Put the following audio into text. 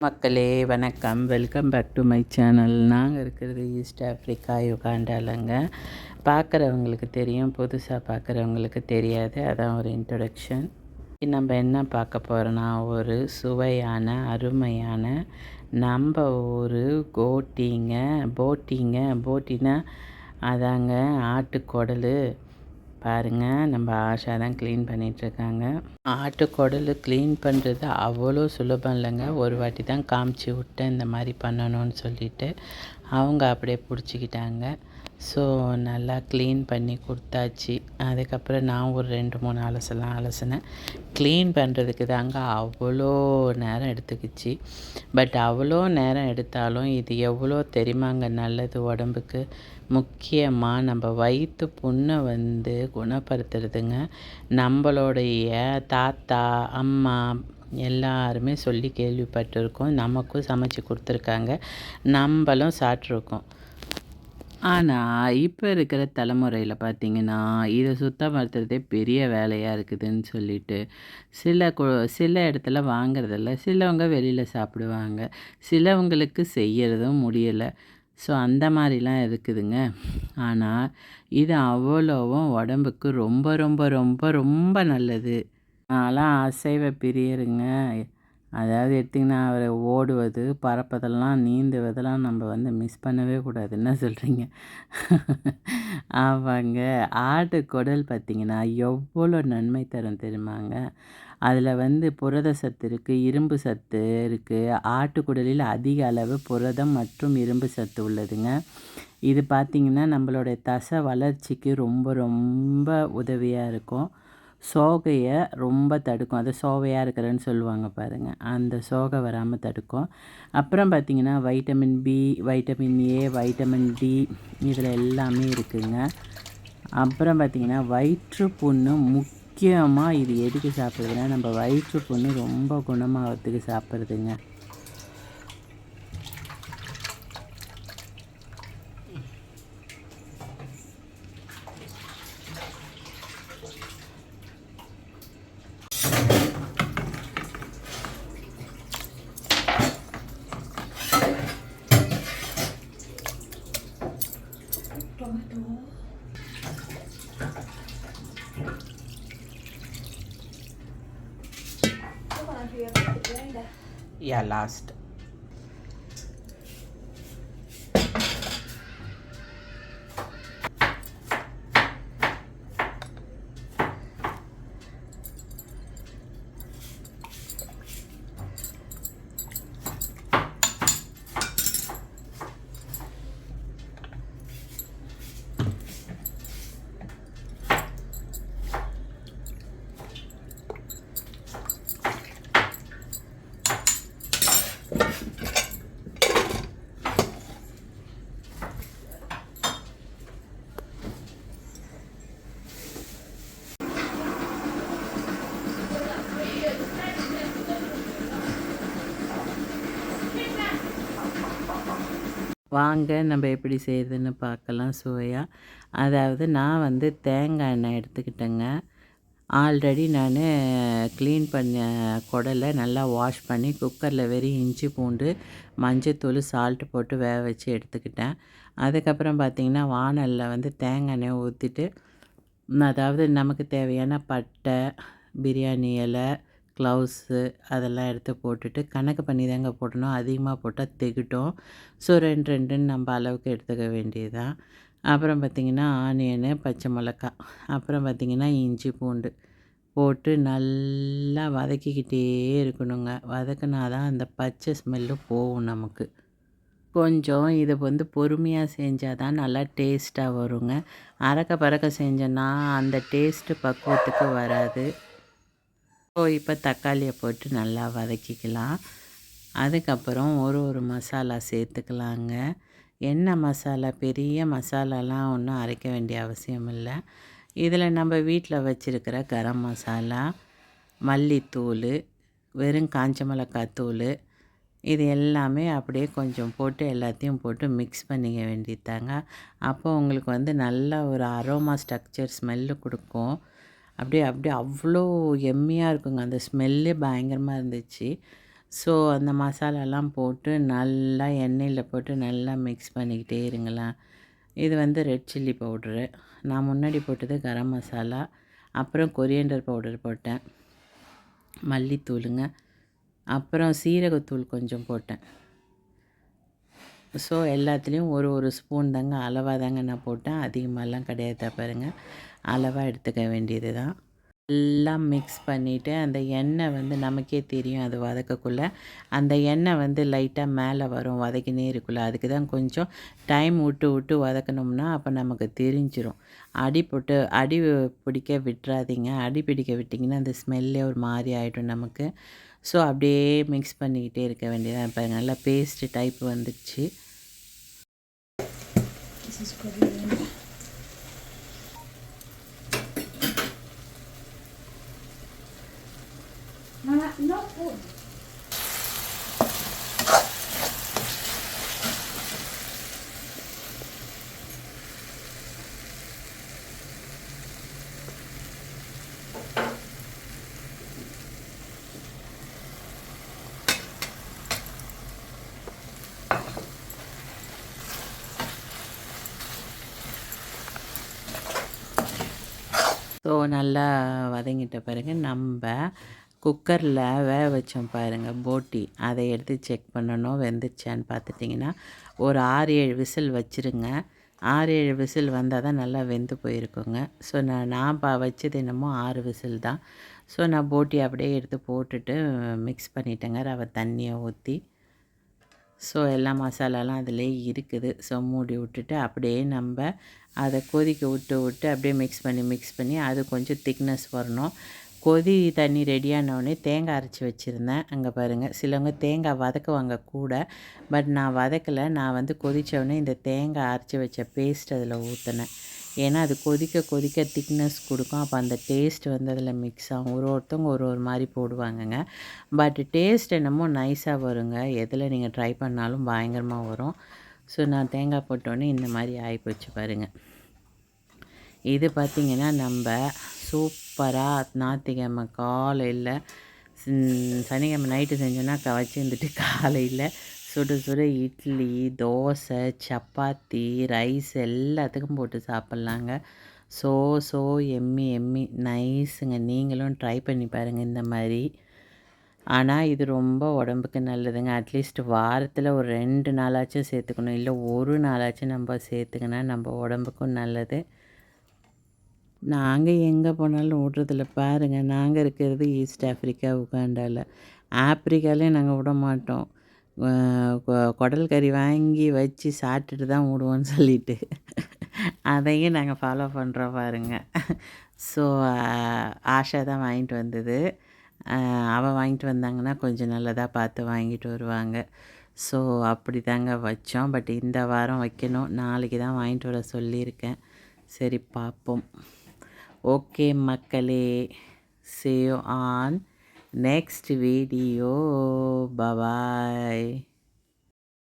மக்களே வணக்கம். Welcome back to my channel நாங்கள் இருக்கிறது ஈஸ்ட் ஆஃப்ரிக்கா யுகாண்டாலங்க பார்க்குறவங்களுக்கு தெரியும் புதுசாக பார்க்குறவங்களுக்கு தெரியாது. அதான் ஒரு இன்ட்ரொடக்ஷன் நம்ம என்ன பார்க்க போகிறோன்னா ஒரு சுவையான அருமையான நம்ம ஒரு கோட்டிங்க போட்டிங்க போட்டினா அதாங்க ஆட்டுக்குடல். பாருங்கள் நம்ம ஆஷா தான் க்ளீன் பண்ணிகிட்ருக்காங்க ஆட்டு குடல் க்ளீன் பண்ணுறது அவ்வளோ சுலபம் இல்லைங்க. ஒரு வாட்டி தான் காமிச்சு விட்டேன் இந்த மாதிரி பண்ணணும்னு சொல்லிட்டு. அவங்க அப்படியே பிடிச்சிக்கிட்டாங்க. ஸோ நல்லா க்ளீன் பண்ணி கொடுத்தாச்சு. அதுக்கப்புறம் நான் ஒரு ரெண்டு மூணு அலசலாம் அலசினேன். க்ளீன் பண்ணுறதுக்கு தாங்க அவ்வளோ நேரம் எடுத்துக்கிச்சு. பட் அவ்வளோ நேரம் எடுத்தாலும் இது எவ்வளோ தெரியுமாங்க நல்லது உடம்புக்கு? முக்கியமாக நம்ம வயிற்று புண்ணை வந்து குணப்படுத்துறதுங்க. நம்மளுடைய தாத்தா அம்மா எல்லாருமே சொல்லி கேள்விப்பட்டிருக்கோம். நமக்கும் சமைச்சு கொடுத்துருக்காங்க. நம்மளும் சாப்பிட்ருக்கோம். ஆனால் இப்போ இருக்கிற தலைமுறையில் பார்த்திங்கன்னா இதை சுத்தப்படுத்துறதே பெரிய வேலையாக இருக்குதுன்னு சொல்லிட்டு சில கு சில இடத்துல வாங்குறதில்ல சிலவங்க வெளியில் சாப்பிடுவாங்க. சிலவங்களுக்கு செய்கிறதும் முடியலை. ஸோ அந்த மாதிரிலாம் இருக்குதுங்க. ஆனால் இது அவ்வளோவும் உடம்புக்கு ரொம்ப ரொம்ப ரொம்ப ரொம்ப நல்லது. நான்லாம் அசைவ பிரியருங்க. அதாவது எடுத்திங்கன்னா அவர் ஓடுவது பறப்பதெல்லாம் நீந்துவதெல்லாம் நம்ம வந்து மிஸ் பண்ணவே கூடாது. என்ன சொல்கிறீங்க ஆமாங்க. ஆட்டு குடல் பார்த்திங்கன்னா எவ்வளோ நன்மை தரும் தெரியுமாங்க? அதில் வந்து புரத சத்து இருக்குது இரும்பு சத்து இருக்குது ஆட்டுக்குடலில் அதிக அளவு புரதம் மற்றும் இரும்பு சத்து உள்ளதுங்க. இது பார்த்திங்கன்னா நம்மளுடைய தசை வளர்ச்சிக்கு ரொம்ப ரொம்ப உதவியாக இருக்கும். சோகையை ரொம்ப தடுக்கும். அது சோகையாக இருக்கிறேன்னு சொல்லுவாங்க பாருங்கள் அந்த சோகை வராமல் தடுக்கும். அப்புறம் பார்த்திங்கன்னா vitamin B vitamin A vitamin D இதில் எல்லாமே இருக்குதுங்க அப்புறம் பார்த்திங்கன்னா வயிற்று புண்ணு முக்கியமாக இது எதுக்கு சாப்பிட்றதுன்னா நம்ம வயிற்று புண்ணு ரொம்ப குணமாகிறதுக்கு சாப்பிட்றதுங்க Yeah, last. வாங்க நம்ம எப்படி செய்யுதுன்னு பார்க்கலாம் சுவையாக அதாவது நான் வந்து தேங்காய் எண்ணெய் எடுத்துக்கிட்டேங்க. ஆல்ரெடி நான் க்ளீன் பண்ண குடலை நல்லா வாஷ் பண்ணி குக்கரில் வெறும் இஞ்சி பூண்டு மஞ்சத்தூள் சால்ட்டு போட்டு வேக வச்சு எடுத்துக்கிட்டேன். அதுக்கப்புறம் பார்த்திங்கன்னா வானலில் வந்து தேங்காய் எண்ணெய் ஊற்றிட்டு அதாவது நமக்கு தேவையான பட்டை பிரியாணி இலை க்ளவுஸு அதெல்லாம் எடுத்து போட்டுட்டு கணக்கு பண்ணி தாங்க போடணும். அதிகமாக போட்டால் திகட்டும். ஸோ ரெண்டு ரெண்டுன்னு நம்ம அளவுக்கு எடுத்துக்க வேண்டியது தான் அப்புறம் பார்த்திங்கன்னா ஆனியனு பச்சை மிளகா. அப்புறம் பார்த்திங்கன்னா இஞ்சி பூண்டு போட்டு நல்லா வதக்கிக்கிட்டே இருக்கணுங்க. வதக்குனாதான் அந்த பச்சை ஸ்மெல்லு போகும் நமக்கு. கொஞ்சம் இதை வந்து பொறுமையாக செஞ்சால் தான் நல்லா டேஸ்ட்டாக வருங்க. அறக்க பறக்க செஞ்சோன்னா அந்த டேஸ்ட்டு பக்குவத்துக்கு வராது. ஸோ இப்போ தக்காளியை போட்டு நல்லா வதக்கிக்கலாம். அதுக்கப்புறம் ஒரு ஒரு மசாலா சேர்த்துக்கலாங்க. என்ன மசாலா? பெரிய மசாலாலாம் ஒன்றும் அரைக்க வேண்டிய அவசியம் இல்லை. இதில் நம்ம வீட்டில் வச்சுருக்கிற கரம் மசாலா மல்லித்தூள் வெறும் காஞ்ச மிளகாய் தூள் இது எல்லாமே அப்படியே கொஞ்சம் போட்டு எல்லாத்தையும் போட்டு மிக்ஸ் பண்ணிக்க வேண்டியதாங்க அப்போ உங்களுக்கு வந்து நல்ல ஒரு அரோமா ஸ்ட்ரக்சர் ஸ்மெல்லு கொடுக்கும். அப்படியே அப்படியே அவ்வளோ எம்மியாக இருக்குங்க. அந்த ஸ்மெல்லே பயங்கரமாக இருந்துச்சு. ஸோ அந்த மசாலாலாம் போட்டு நல்லா எண்ணெயில் போட்டு நல்லா மிக்ஸ் பண்ணிக்கிட்டே இருங்களேன். இது வந்து ரெட் சில்லி பவுட்ரு நான் முன்னாடி போட்டது கரம் மசாலா. அப்புறம் கொரியண்டர் பவுடர் போட்டேன். மல்லித்தூளுங்க. அப்புறம் சீரகத்தூள் கொஞ்சம் போட்டேன். ஸோ எல்லாத்துலேயும் ஒரு ஒரு ஸ்பூன் தாங்க அளவாக தாங்க நான் போட்டேன். அதிகமாகலாம் கிடையாது பாருங்கள் அளவாக எடுத்துக்க வேண்டியது தான் எல்லாம் மிக்ஸ் பண்ணிவிட்டு அந்த எண்ணெய் வந்து நமக்கே தெரியும் அது வதக்கக்குள்ளே. அந்த எண்ணெய் வந்து லைட்டாக மேலே வரும் வதக்கினே இருக்குல்ல அதுக்கு தான் கொஞ்சம் டைம் விட்டு விட்டு வதக்கணும்னா அப்போ நமக்கு தெரிஞ்சிடும் அடி போட்டு அடி பிடிக்க விட்டுறாதீங்க. அடி பிடிக்க விட்டிங்கன்னா அந்த ஸ்மெல்லே ஒரு மாதிரி ஆகிடும் நமக்கு. ஸோ அப்படியே மிக்ஸ் பண்ணிக்கிட்டே இருக்க வேண்டியதான் இப்போ நல்லா பேஸ்ட்டு டைப் வந்துச்சு Vocês podem. Mas não pude. So நல்லா வதங்கிட்ட பிறகு நம்ம குக்கரில் வேக வச்சோம் பாருங்கள் போட்டி. அதை எடுத்து செக் பண்ணணும் வெந்துருச்சான்னு பார்த்துட்டிங்கன்னா ஒரு ஆறு ஏழு விசில் வச்சுருங்க. ஆறு ஏழு விசில் வந்தால் தான் நல்லா வெந்து போயிருக்குங்க. ஸோ நான் நான் பா வச்சது என்னமோ ஆறு விசில் தான். ஸோ நான் போட்டி அப்படியே எடுத்து போட்டுட்டு மிக்ஸ் பண்ணிட்டேங்க. ரவை தண்ணியை ஊற்றி ஸோ எல்லா மசாலாலாம் அதிலே இருக்குது. ஸோ மூடி விட்டுட்டு அப்படியே நம்ம அதை கொதிக்க விட்டு விட்டு அப்படியே மிக்ஸ் பண்ணி மிக்ஸ் பண்ணி அது கொஞ்சம் திக்னஸ் வரணும். கொதி தண்ணி ரெடியானவுடனே தேங்காய் அரைச்சி வச்சுருந்தேன். அங்கே பாருங்கள் சிலவங்க தேங்காய் வதக்குவாங்க கூட பட் நான் வதக்கலை. நான் வந்து கொதித்தவுடனே இந்த தேங்காய் அரைச்சி வச்ச பேஸ்ட் அதில் ஊற்றினேன் ஏன்னா அது கொதிக்க கொதிக்க திக்னஸ் கொடுக்கும். அப்போ அந்த டேஸ்ட் வந்து அதில் மிக்ஸ் ஆகும். ஒரு ஒருத்தவங்க ஒரு ஒரு மாதிரி போடுவாங்கங்க. பட் டேஸ்ட் என்னமோ நைஸாக வருங்க. எதில் நீங்கள் ட்ரை பண்ணாலும் பயங்கரமாக வரும். ஸோ நான் தேங்காய் போட்டோன்னே இந்த மாதிரி ஆகிப்போச்சு பாருங்கள் இது பார்த்திங்கன்னா நம்ம சூப்பராக ஞாயிற்றுக்கிழமை காலையில் சனிக்கிழமை நைட்டு செஞ்சோன்னா வச்சுருந்துட்டு காலையில் சுட சுட இட்லி தோசை சப்பாத்தி ரைஸ் எல்லாத்துக்கும் போட்டு சாப்பிட்லாங்க. So so yummy yummy. நைஸுங்க. நீங்களும் ட்ரை பண்ணி பாருங்கள் இந்த மாதிரி. ஆனால் இது ரொம்ப உடம்புக்கு நல்லதுங்க. அட்லீஸ்ட் வாரத்தில் ஒரு ரெண்டு நாளாச்சும் சேர்த்துக்கணும். இல்லை ஒரு நாளாச்சும் நம்ம சேர்த்துக்கினா நம்ம உடம்புக்கும் நல்லது. நாங்கள் எங்கே போனாலும் ஓட்டுறதில்ல பாருங்கள் நாங்கள் இருக்கிறது ஈஸ்ட் ஆஃப்ரிக்கா உகாண்டாவில் ஆப்ரிக்காலே நாங்கள் விட மாட்டோம். குடல் கறி வாங்கி வச்சு சாப்பிட்டுட்டு தான் விடுவோன்னு சொல்லிட்டு. அதையும் நாங்கள் ஃபாலோ பண்ணுறோம் பாருங்கள் ஸோ ஆஷா தான் வாங்கிட்டு வந்தது. அவள் வாங்கிட்டு வந்தாங்கன்னா கொஞ்சம் நல்லதாக பார்த்து வாங்கிட்டு வருவாங்க. ஸோ அப்படி தாங்க வச்சோம். பட் இந்த வாரம் வைக்கணும். நாளைக்கு தான் வாங்கிட்டு வர சொல்லியிருக்கேன். சரி பார்ப்போம். ஓகே மக்களே. Save on next video. Bye bye